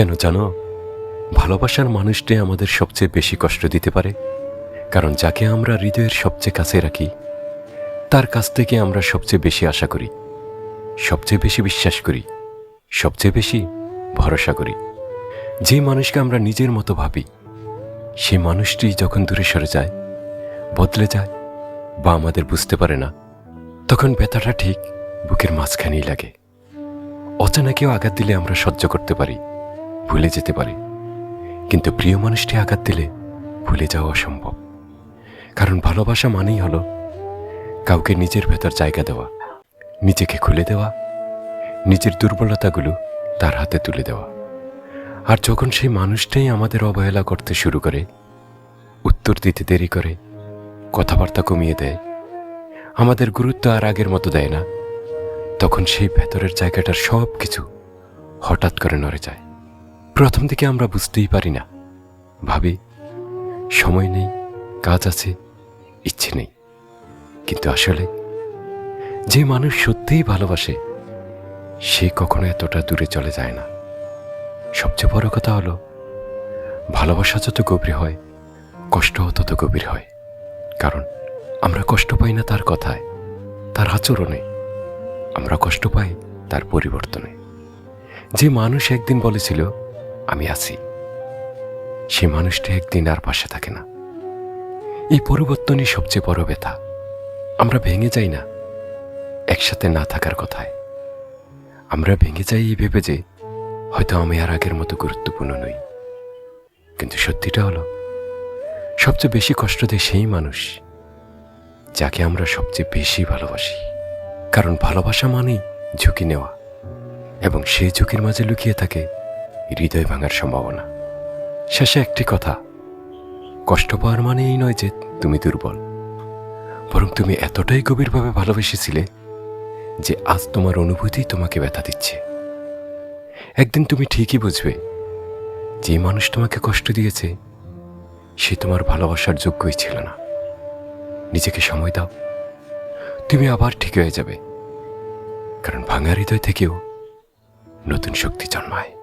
কেন জানো? ভালোবাসার মানুষটাই আমাদের সবচেয়ে বেশি কষ্ট দিতে পারে। কারণ যাকে আমরা হৃদয়ের সবচেয়ে কাছে রাখি, তার কাছ থেকে আমরা সবচেয়ে বেশি আশা করি, সবচেয়ে বেশি বিশ্বাস করি, সবচেয়ে বেশি ভরসা করি। যে মানুষকে আমরা নিজের মতো ভাবি, সে মানুষটি যখন দূরে সরে যায়, বদলে যায় বা আমাদের বুঝতে পারে না, তখন ব্যথাটা ঠিক বুকের মাঝখানেই লাগে। অচেনা কেউ আঘাত দিলে আমরা সহ্য করতে পারি। ভুলে যেতে পারে। কিন্তু প্রিয় মানুষটি আঘাত দিলে ভুলে যাওয়া অসম্ভব। কারণ ভালোবাসা মানেই হলো কাউকে নিজের ভেতর জায়গা দেওয়া, নিজেকে খুলে দেওয়া, নিজের দুর্বলতাগুলো তার হাতে তুলে দেওয়া। আর যখন সেই মানুষটাই আমাদের অবহেলা করতে শুরু করে, উত্তর দিতে দেরি করে, কথাবার্তা কমিয়ে দেয়, আমাদের গুরুত্ব আর আগের মতো দেয় না, তখন সেই ভেতরের জায়গাটার সব কিছু হঠাৎ করে নড়ে যায়। প্রথম দিকে আমরা বুঝতেই পারি না। ভাবি, সময় নেই, কাজ আছে, ইচ্ছে নেই। কিন্তু আসলে যে মানুষ সত্যিই ভালোবাসে, সে কখনো এতটা দূরে চলে যায় না। সবচেয়ে বড় কথা হলো, ভালোবাসা যত গভীর হয়, কষ্টও তত গভীর হয়। কারণ আমরা কষ্ট পাই না তার কথায়, তার আচরণে। আমরা কষ্ট পাই তার পরিবর্তনে। যে মানুষ একদিন বলেছিল আমি আছি। সে মানুষটি একদিন আর পাশে থাকে না। এই পরিবর্তনই সবচেয়ে বড় ব্যথা। আমরা ভেঙে যাই না। একসাথে না থাকার কথায়। আমরা ভেঙে যাই এই ভেবে যে, হয়তো আমি আর আগের মতো গুরুত্বপূর্ণ নই। কিন্তু সত্যিটা হলো, সবচেয়ে বেশি কষ্ট দেয় সেই মানুষ, যাকে আমরা সবচেয়ে বেশি ভালোবাসি। কারণ ভালোবাসা মানেই ঝুঁকি নেওয়া। এবং সেই ঝুঁকির মাঝে লুকিয়ে থাকে হৃদয় ভাঙার সম্ভাবনা। শেষে একটি কথা। কষ্ট পাওয়ার মানে এই নয় যে তুমি দুর্বল। বরং তুমি এতটাই গভীরভাবে ভালোবেসেছিলে যে আজ তোমার অনুভূতি তোমাকে ব্যথা দিচ্ছে। একদিন তুমি ঠিকই বুঝবে, যে মানুষ তোমাকে কষ্ট দিয়েছে, সে তোমার ভালোবাসার যোগ্যই ছিল না। নিজেকে সময় দাও। তুমি আবার ঠিক হয়ে যাবে। কারণ ভাঙা হৃদয় থেকেও নতুন শক্তি জন্মায়।